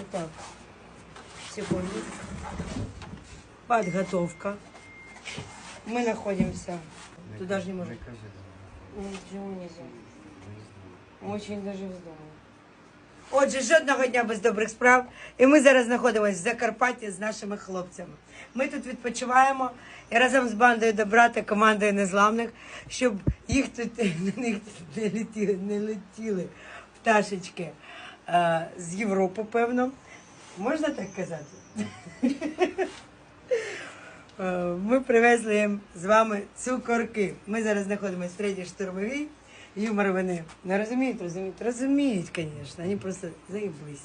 Итак, сегодня подготовка. Мы находимся. Туда же не. Ничего нельзя. Очень даже вздумаю. Отже, жодного дня без добрих справ. І ми зараз знаходимося в Закарпатті з нашими хлопцями. Ми тут відпочиваємо і разом з бандою добра та командою незламних, щоб їх тут на них не летіли, не летіли пташечки з Європи, певно. Можна так казати? Е, Ми привезли з вами цукорки. Ми зараз знаходимося в третій штурмовій. Юмор вони не розуміють, розуміють, розуміють, звісно, вони просто заїблись.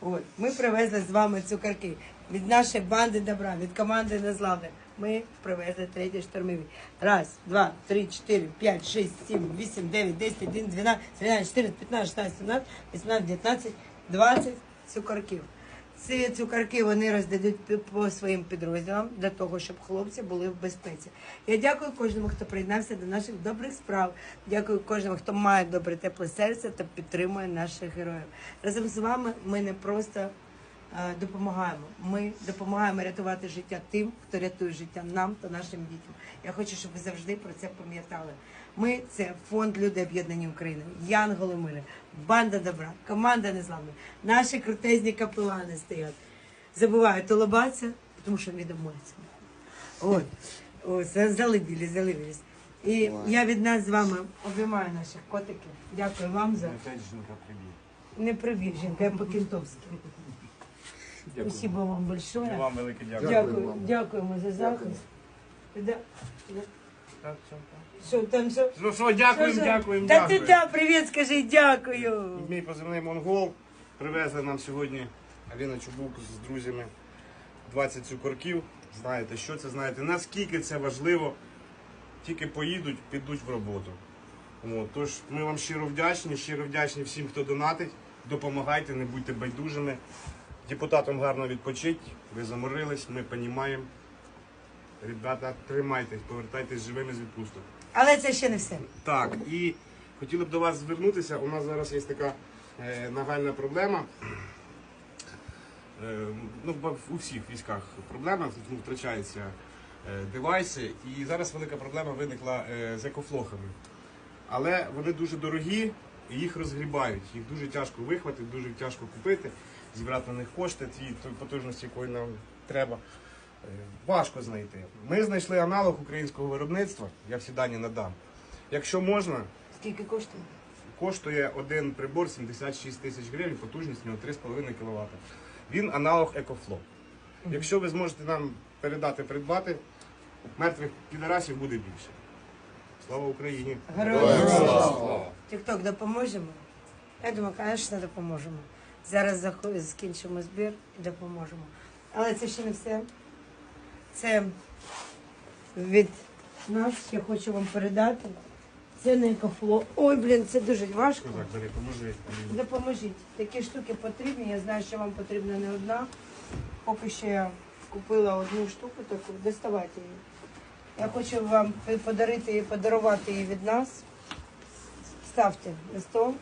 От, ми привезли з вами цукорки від нашої банди добра, від команди незламних. Ми привезли третій штурмовий. Раз, два, три, чотири, п'ять, шість, сім, вісім, дев'ять, десять, один, дванадцять, тринадцять, чотирнадцять, п'ятнадцять, шістнадцять, сімнадцять, вісімнадцять, дев'ятнадцять, двадцять цукорків. Ці цукерки вони роздадуть по своїм підрозділам для того, щоб хлопці були в безпеці. Я дякую кожному, хто приєднався до наших добрих справ. Дякую кожному, хто має добре тепле серце та підтримує наших героїв. Разом з вами ми не просто допомагаємо. Ми допомагаємо рятувати життя тим, хто рятує життя нам та нашим дітям. Я хочу, щоб ви завжди про це пам'ятали. Ми це фонд Люди об'єднані України, Янголи Мири, банда добра, команда незламна. Наші крутезні капелани стоять. Забувають улыбатися, тому що відомуються. От, ось залибілі, залибілись. І я від нас з вами обіймаю наших котиків. Дякую вам за не прибіг, жінка, я по-кінтовськи. Спасибо вам большое. Вам велике дякую. Дякую, дякуємо за захист. Да. Що там що? Ну що, дякуємо, Що, дякуємо, Та ти дякуємо. привіт, скажи, дякую. Мій позивний монгол привезли нам сьогодні Аліна Чубук з друзями 20 цукорків. Знаєте, що це, знаєте, наскільки це важливо. Тільки поїдуть, підуть в роботу. От, тож ми вам щиро вдячні, щиро вдячні всім, хто донатить. Допомагайте, не будьте байдужими. Депутатам гарно відпочить, ви заморились, ми розуміємо. Ребята, тримайтесь, повертайтесь живими з відпусток. Але це ще не все. Так, і хотіли б до вас звернутися. У нас зараз є така е, нагальна проблема. Е, ну, у всіх військах проблема, ну, втрачаються е, девайси. І зараз велика проблема виникла е, з екофлохами. Але вони дуже дорогі і їх розгрібають. Їх дуже тяжко вихватити, дуже тяжко купити, зібрати на них кошти, ті потужності, якої нам треба. Е, Важко знайти. Ми знайшли аналог українського виробництва, я всі дані надам. Якщо можна, Скільки коштує? коштує один прибор 76 тисяч гривень, потужність у нього 3,5 кВт. Він аналог EcoFlow. Якщо ви зможете нам передати, придбати, мертвих підарасів буде більше. Слава Україні! Героям слава. Тікток допоможемо? Я думаю, звісно, допоможемо. Зараз скінчимо збір і допоможемо. Але це ще не все. Це від нас я хочу вам передати. Це не екофло. Ой, блін, це дуже важко. Допоможіть. Такі штуки потрібні. Я знаю, що вам потрібна не одна. Поки що я купила одну штуку таку. Доставайте її. Я хочу вам подарити і подарувати її від нас. Ставте на стол.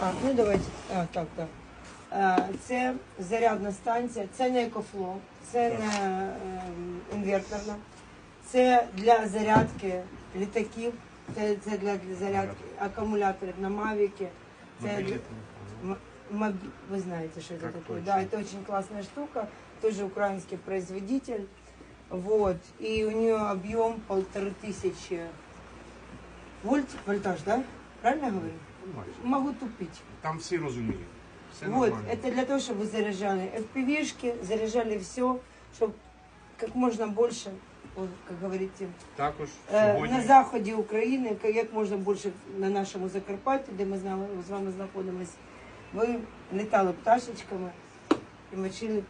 А, ну давайте. А, так, так. А, Це зарядна станція, це не екофло, це не ем, інверторна. Це для зарядки літаків, це, це для, для зарядки акумуляторів на Мавіки. Це для, Мобільний М- моб- Вы знаете, что это Как такое. точно. Да, это очень классная штука. Тоже украинский производитель. Вот. И у нее объем полторы тысячи вольт, вольтаж, да? Правильно я говорю? Майже. Могу тупить. Там всі розуміють. Все вот, нормально. это для того, чтобы вы заряжали FPV-шки, заряжали все, чтобы как можно больше, вот, как говорите, Також Е, сьогодні на заході України, ка- як можна більше на нашому Закарпатті, де ми з нами з вами знаходимося, ви літали пташечками і мочили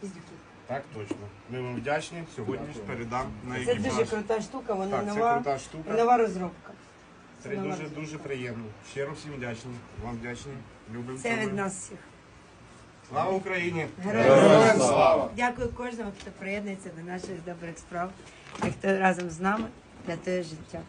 піздюків. так точно. Ми вам вдячні. Сьогодні ж передам на Це екіпаж. дуже крута штука, вона Так, це нова, крута штука. нова розробка. Це дуже розробка. дуже приємно. Щиро всім вдячні. Вам вдячні. Любимо. Це від нас всіх. Слава Україні! Героям слава! Дякую кожному, хто приєднується до наших добрих справ і хто разом з нами рятує життя.